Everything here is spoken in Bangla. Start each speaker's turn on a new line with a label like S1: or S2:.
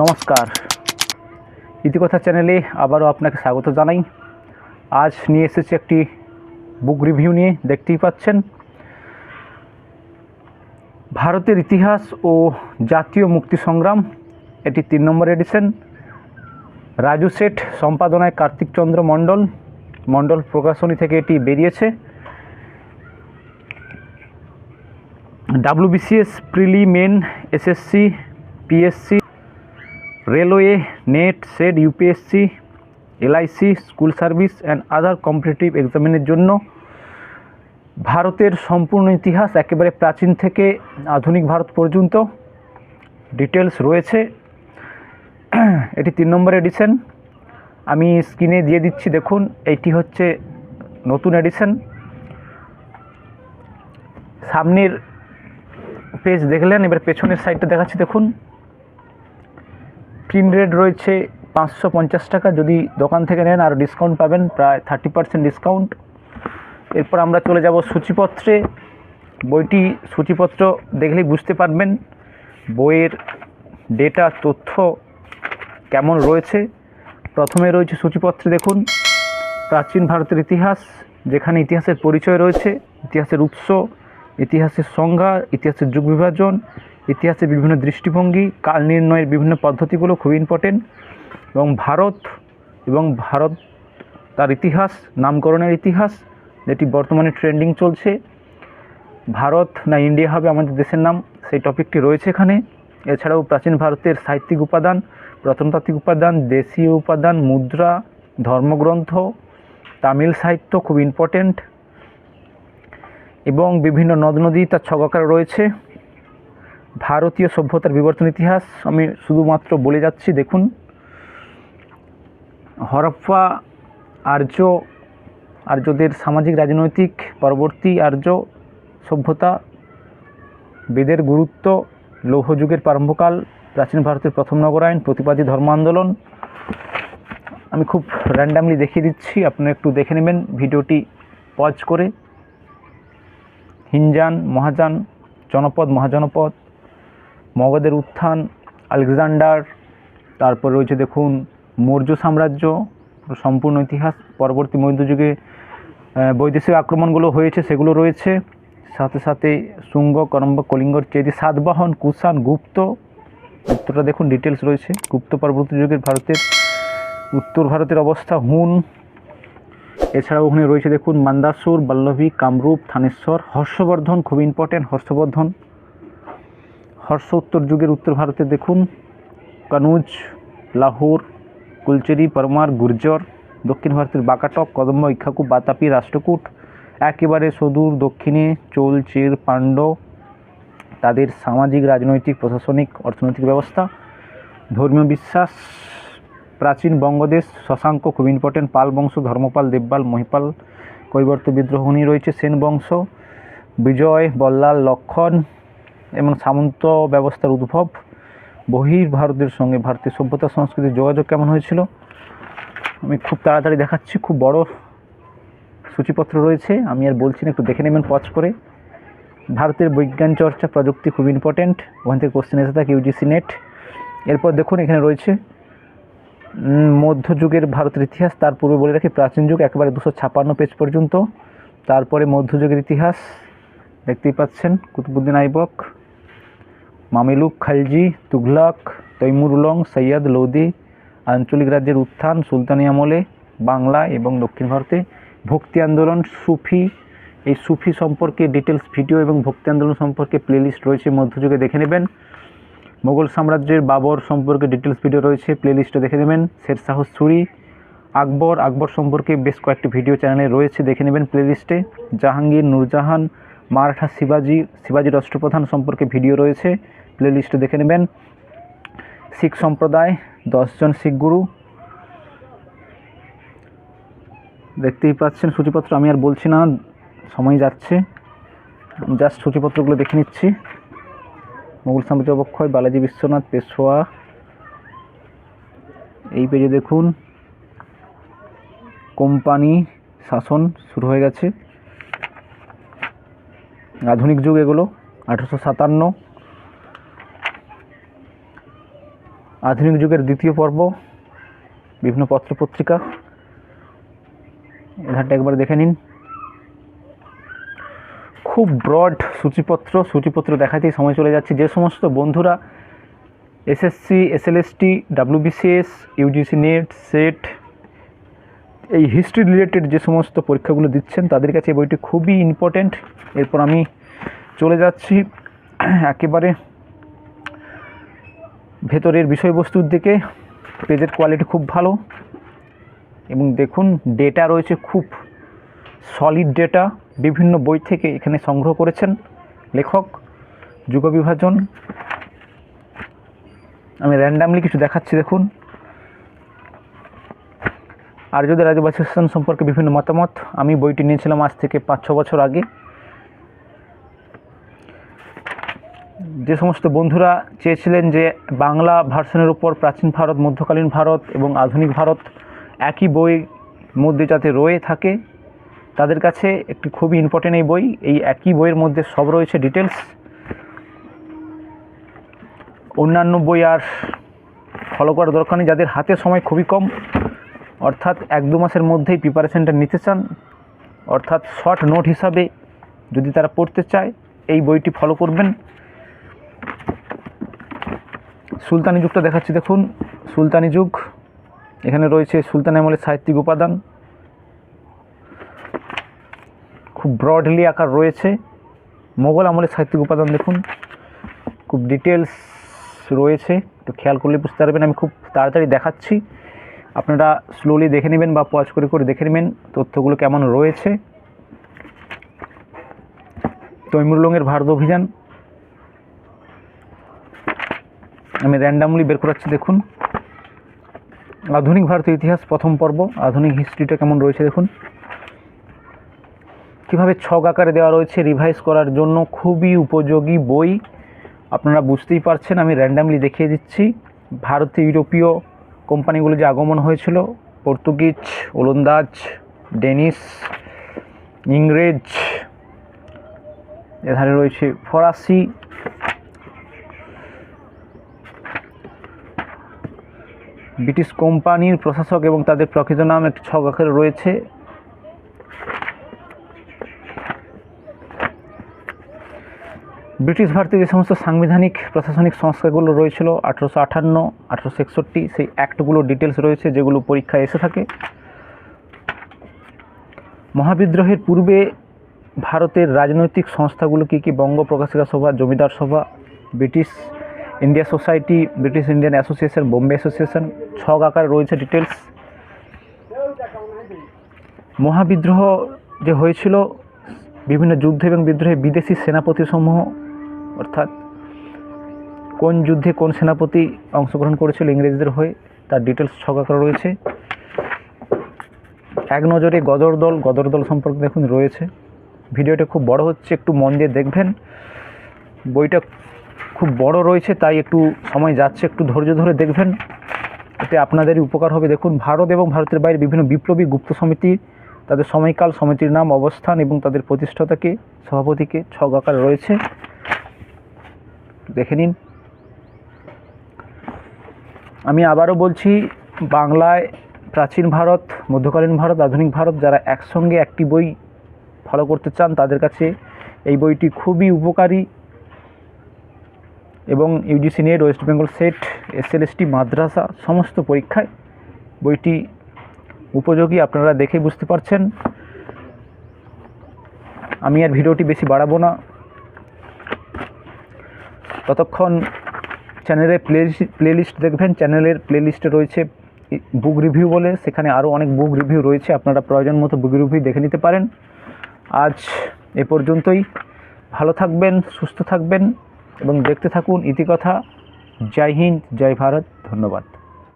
S1: নমস্কার। ইতিকথা চ্যানেলে আবারও আপনাকে স্বাগত জানাই। আজ নিয়ে এসেছি একটি বুক রিভিউ নিয়ে, দেখতেই পাচ্ছেন। ভারতের ইতিহাস ও জাতীয় মুক্তি সংগ্রাম, এটি তিন নম্বর এডিশন রাজু সেঠ সম্পাদনায় কার্তিক চন্দ্র মণ্ডল মণ্ডল প্রকাশনী থেকে এটি বেরিয়েছে। WBCS prelim main SSC PSC railway, net, set, UPSC, LIC, school service and other competitive এক্সামিনের জন্য ভারতের সম্পূর্ণ ইতিহাস একেবারে প্রাচীন থেকে আধুনিক ভারত পর্যন্ত। ডিটেলস রয়েছে। এটি তিন নম্বর এডিশন আমি স্ক্রিনে দিয়ে দিচ্ছি, দেখুন এইটি হচ্ছে নতুন এডিশন সামনের পেজ দেখলেন, এবার পেছনের সাইডটা দেখাচ্ছি, দেখুন। প্রিন্ট রেট রয়েছে পাঁচশো পঞ্চাশ টাকা। যদি দোকান থেকে নেন, আর ডিসকাউন্ট পাবেন, প্রায় থার্টি পার্সেন্ট ডিসকাউন্ট এরপর আমরা চলে যাব সূচিপত্রে। বইটি সূচিপত্র দেখলেই বুঝতে পারবেন, বইয়ের ডেটা তথ্য কেমন রয়েছে। প্রথমে রয়েছে সূচিপত্রে দেখুন, প্রাচীন ভারতের ইতিহাস, যেখানে ইতিহাসের পরিচয় রয়েছে, ইতিহাসের উৎস, ইতিহাসের সংজ্ঞা, ইতিহাসের যুগ বিভাজন ইতিহাসের বিভিন্ন দৃষ্টিভঙ্গি, কাল নির্ণয়ের বিভিন্ন পদ্ধতিগুলো খুব ইম্পর্টেন্ট এবং ভারত এবং ভারত তার ইতিহাস, নামকরণের ইতিহাস, যেটি বর্তমানে ট্রেন্ডিং চলছে। ভারত না ইন্ডিয়া হবে আমাদের দেশের নাম, সেই টপিকটি রয়েছে এখানে। এছাড়াও প্রাচীন ভারতের সাহিত্যিক উপাদান, প্রত্নতাত্ত্বিক উপাদান, দেশীয় উপাদান, মুদ্রা, ধর্মগ্রন্থ, তামিল সাহিত্য খুব ইম্পর্টেন্ট এবং বিভিন্ন নদ নদী তার ছকাকার রয়েছে। ভারতীয় সভ্যতার বিবর্তন ইতিহাস, আমি শুধুমাত্র বলে যাচ্ছি, দেখুন। হরপ্পা আর্য, আর্যদের সামাজিক, রাজনৈতিক পরবর্তী আর্য সভ্যতা, বেদের গুরুত্ব, লৌহযুগের প্রারম্ভকাল, প্রাচীন ভারতের প্রথম নগরায়ণ, প্রতিবাদী ধর্ম আন্দোলন। আমি খুব র্যান্ডামলি দেখিয়ে দিচ্ছি, আপনারা একটু দেখে নেবেন ভিডিওটি পজ করে। হিনজান, মহাযান, জনপদ, মহাজনপদ মগধের উত্থান, আলেকজান্ডার, তারপর রয়েছে দেখুন মৌর্য সাম্রাজ্য, সম্পূর্ণ ইতিহাস, পরবর্তী মধ্যযুগে বৈদেশিক আক্রমণগুলো হয়েছে, সেগুলো রয়েছে। সাথে সাথে শুঙ্গ, করম্ব, কলিঙ্গর চেদি সাতবাহন, কুষাণ, গুপ্ত গুপ্তটা দেখুন ডিটেলস রয়েছে। গুপ্ত পরবর্তী যুগের ভারতের, উত্তর ভারতের অবস্থা হুন। এছাড়াও ওখানে রয়েছে দেখুন মান্দাসুর, বল্লভী, কামরূপ, থানেশ্বর, হর্ষবর্ধন, খুব ইম্পর্টেন্ট হর্ষবর্ধন। হর্ষ উত্তর যুগের উত্তর ভারতে দেখুন। কানুজ, লাহোর, কুলচেরি, পরমার, গুর্জর, দক্ষিণ ভারতের বাকাটক, কদম্ব ইক্ষাকু বাতাপি, রাষ্ট্রকূট। একেবারে সদূর দক্ষিণে চোল, চের পাণ্ড তাদের সামাজিক, রাজনৈতিক, প্রশাসনিক, অর্থনৈতিক ব্যবস্থা। ধর্মীয় বিশ্বাস, প্রাচীন বঙ্গদেশ, শশাঙ্ক ইম্পর্টেন্ট পাল বংশ, ধর্মপাল, দেবপাল, মহিপাল, কৈবর্ত বিদ্রোহ নিয়ে রয়েছে সেন বংশ। বিজয়, বল্লাল, লক্ষণ এবং সামন্ত ব্যবস্থার উদ্ভব, বহির ভারতের সঙ্গে ভারতীয় সভ্যতা সংস্কৃতির যোগাযোগ কেমন হয়েছিল? আমি খুব তাড়াতাড়ি দেখাচ্ছি, খুব বড় সূচিপত্র রয়েছে, আমি আর বলছি না, একটু দেখে নেবেন পজ করে। ভারতের বিজ্ঞান চর্চা প্রযুক্তি খুব ইম্পর্টেন্ট ওখান থেকে কোশ্চেন এসে থাকে ইউজিসি নেট এরপর দেখুন, এখানে রয়েছে মধ্যযুগের ভারতের ইতিহাস, তার পূর্বে বলে রাখি প্রাচীন যুগ, একেবারে দুশো ছাপান্ন পেজ পর্যন্ত। তারপরে মধ্যযুগের ইতিহাস, দেখতেই পাচ্ছেন, কুতুবুদ্দিন আইবক। মামেলুক খালজি, তুঘলাক তৈমুর উলং সৈয়দ লোদি, আঞ্চলিক রাজ্যের উত্থান, সুলতানি আমলে, বাংলা এবং দক্ষিণ ভারতে ভক্তি আন্দোলন, সুফি। এই সুফি সম্পর্কে ডিটেলস ভিডিও এবং ভক্তি আন্দোলন সম্পর্কে প্লেলিস্ট রয়েছে, মধ্যযুগে দেখে নেবেন। মোগল সাম্রাজ্যের বাবর সম্পর্কে ডিটেলস ভিডিও রয়েছে প্লেলিস্টে দেখে নেবেন। শেরশাহ সুরি আকবর। আকবর সম্পর্কে বেশ কয়েকটি ভিডিও চ্যানেলে রয়েছে, দেখে নেবেন প্লেলিস্টে জাহাঙ্গীর, নূরজাহান, মারাঠা শিবাজি শিবাজি রাষ্ট্রপ্রধান সম্পর্কে ভিডিও রয়েছে। প্লেলিস্টে দেখে নেবেন। শিখ সম্প্রদায়, দশজন শিখ গুরু। দেখতেই পাচ্ছেন সূচিপত্র, আমি আর বলছি না, সময় যাচ্ছে। জাস্ট সূচিপত্রগুলো দেখে নিচ্ছি। মোগল সাম্রাজ্য অবক্ষয়, বালাজি বিশ্বনাথ, পেশোয়া। এই পেজে দেখুন, কোম্পানি শাসন শুরু হয়ে গেছে। আধুনিক যুগ এগুলো, আঠেরোশো সাতান্ন। আধুনিক যুগের দ্বিতীয় পর্ব, বিভিন্ন পত্রপত্রিকা। এধারটা একবার দেখে নিন। খুব ব্রড সূচিপত্র সূচিপত্র দেখাতেই সময় চলে যাচ্ছে। যে সমস্ত বন্ধুরা SSC SLST WBCS UGC NET SET এই হিস্ট্রি রিলেটেড যে সমস্ত পরীক্ষাগুলো দিচ্ছেন, তাদের কাছে বইটি খুবই ইম্পর্ট্যান্ট এরপর আমি চলে যাচ্ছি। একেবারে ভেতরের বিষয়বস্তুর দিকে পেজের কোয়ালিটি খুব ভালো। এবং দেখুন ডেটা রয়েছে খুব সলিড ডেটা বিভিন্ন বই থেকে এখানে সংগ্রহ করেছেন লেখক যুগ বিভাজন আমি র্যান্ডামলি কিছু দেখাচ্ছি, দেখুন। আর্যদের আদিবাসী শাসন সম্পর্কে বিভিন্ন মতামত। আমি বইটি নিয়েছিলাম আজ থেকে পাঁচ ছ বছর আগে। যে সমস্ত বন্ধুরা চেয়েছিলেন যে বাংলা ভার্সনের উপর প্রাচীন ভারত, মধ্যকালীন ভারত এবং আধুনিক ভারত একই বই মধ্যে যাতে রয়ে থাকে, তাদের কাছে একটি খুবই ইম্পর্টেন্ট এই বই। এই একই বইয়ের মধ্যে সব রয়েছে ডিটেলস অন্যান্য বই আর ফলো করার দরকার নেই। যাদের হাতে সময় খুবই কম, অর্থাৎ এক দু মাসের মধ্যেই প্রিপারেশনটা নিতে চান, অর্থাৎ শর্ট নোট হিসাবে যদি তারা পড়তে চায়, এই বইটি ফলো করবেন। সুলতানি যুগটা দেখাচ্ছি, দেখুন। সুলতানি যুগ। এখানে রয়েছে সুলতান আমলের সাহিত্যিক উপাদান। খুব ব্রডলি আকার রয়েছে। মোগল আমলের সাহিত্যিক উপাদান, দেখুন। খুব ডিটেলস রয়েছে। একটু খেয়াল করলে বুঝতে পারবেন, আমি খুব তাড়াতাড়ি দেখাচ্ছি। আপনারা স্লোলি দেখে নেবেন বা পজ করে করে দেখে নেবেন তথ্যগুলো কেমন রয়েছে। তৈমুরলংয়ের ভারত অভিযান। আমি র্যান্ডামলি বের করাচ্ছি, দেখুন। আধুনিক ভারতের ইতিহাস, প্রথম পর্ব। আধুনিক হিস্ট্রিটা কেমন রয়েছে, দেখুন। কীভাবে ছক আকারে দেওয়া রয়েছে রিভাইজ করার জন্য খুবই উপযোগী বই। আপনারা বুঝতেই পারছেন, আমি র্যান্ডামলি দেখিয়ে দিচ্ছি। ভারতীয় ইউরোপীয় কোম্পানিগুলো যে আগমন হয়েছিল, পর্তুগিজ, ওলন্দাজ, ডেনিস, ইংরেজ, এধারে রয়েছে ফরাসি ব্রিটিশ কোম্পানির প্রশাসক এবং তাদের প্রকৃত নাম একটি ছক আকারে রয়েছে। ব্রিটিশ ভারতে যে সমস্ত সাংবিধানিক, প্রশাসনিক সংস্কারগুলো রয়েছিল, আঠেরোশো আটান্ন আঠেরোশো একষট্টি, সেই অ্যাক্টগুলো ডিটেলস রয়েছে যেগুলো পরীক্ষায় এসে থাকে। মহাবিদ্রোহের পূর্বে ভারতের রাজনৈতিক সংস্থাগুলো কী কী বঙ্গ প্রকাশিকা সভা, জমিদার সভা, British India society British Indian association Bombay association ছক আকারে রয়েছে ডিটেলস মহাবিদ্রোহ যে হয়েছিল, বিভিন্ন যুদ্ধ এবং বিদ্রোহে বিদেশি সেনাপতি সমূহ, অর্থাৎ কোন যুদ্ধে কোন সেনাপতি অংশগ্রহণ করেছিল ইংরেজদের হয়ে, তার ডিটেলস ছক আকারে রয়েছে। এক নজরে গদর দল গদর দল সম্পর্কে দেখুন, রয়েছে। ভিডিওটা খুব বড় হচ্ছে, একটু মন দিয়ে দেখবেন। বইটা খুব বড় রয়েছে, তাই একটু সময় যাচ্ছে, একটু ধৈর্য ধরে দেখবেন। এতে আপনাদেরই উপকার হবে। দেখুন, ভারত এবং ভারতের বাইরে বিভিন্ন বিপ্লবী গুপ্ত সমিতি, তাদের সময়কাল, সমিতির নাম, অবস্থান এবং তাদের প্রতিষ্ঠাতাকে, সভাপতিকে ছক আকার রয়েছে। দেখে নিন। আমি আবারও বলছি, বাংলায় প্রাচীন ভারত, মধ্যকালীন ভারত, আধুনিক ভারত, যারা একসঙ্গে একটি বই ফলো করতে চান, তাদের কাছে এই বইটি খুবই উপকারী। এবং UGC NET West Bengal SET SLST মাদ্রাসা, সমস্ত পরীক্ষায় বইটি উপযোগী আপনারা দেখে বুঝতে পারছেন। আমি আর ভিডিওটি বেশি বাড়াবো না। ততক্ষণ চ্যানেলের প্লে প্লেলিস্ট দেখবেন। চ্যানেলের প্লেলিস্টে রয়েছে বুক রিভিউ বলে। সেখানে আরও অনেক বুক রিভিউ রয়েছে। আপনারা প্রয়োজন মতো বুক রিভিউ দেখে নিতে পারেন। আজ এ পর্যন্তই। ভালো থাকবেন, সুস্থ থাকবেন। এবং দেখতে থাকুন ইতিকথা। জয় হিন্দ জয় ভারত ধন্যবাদ।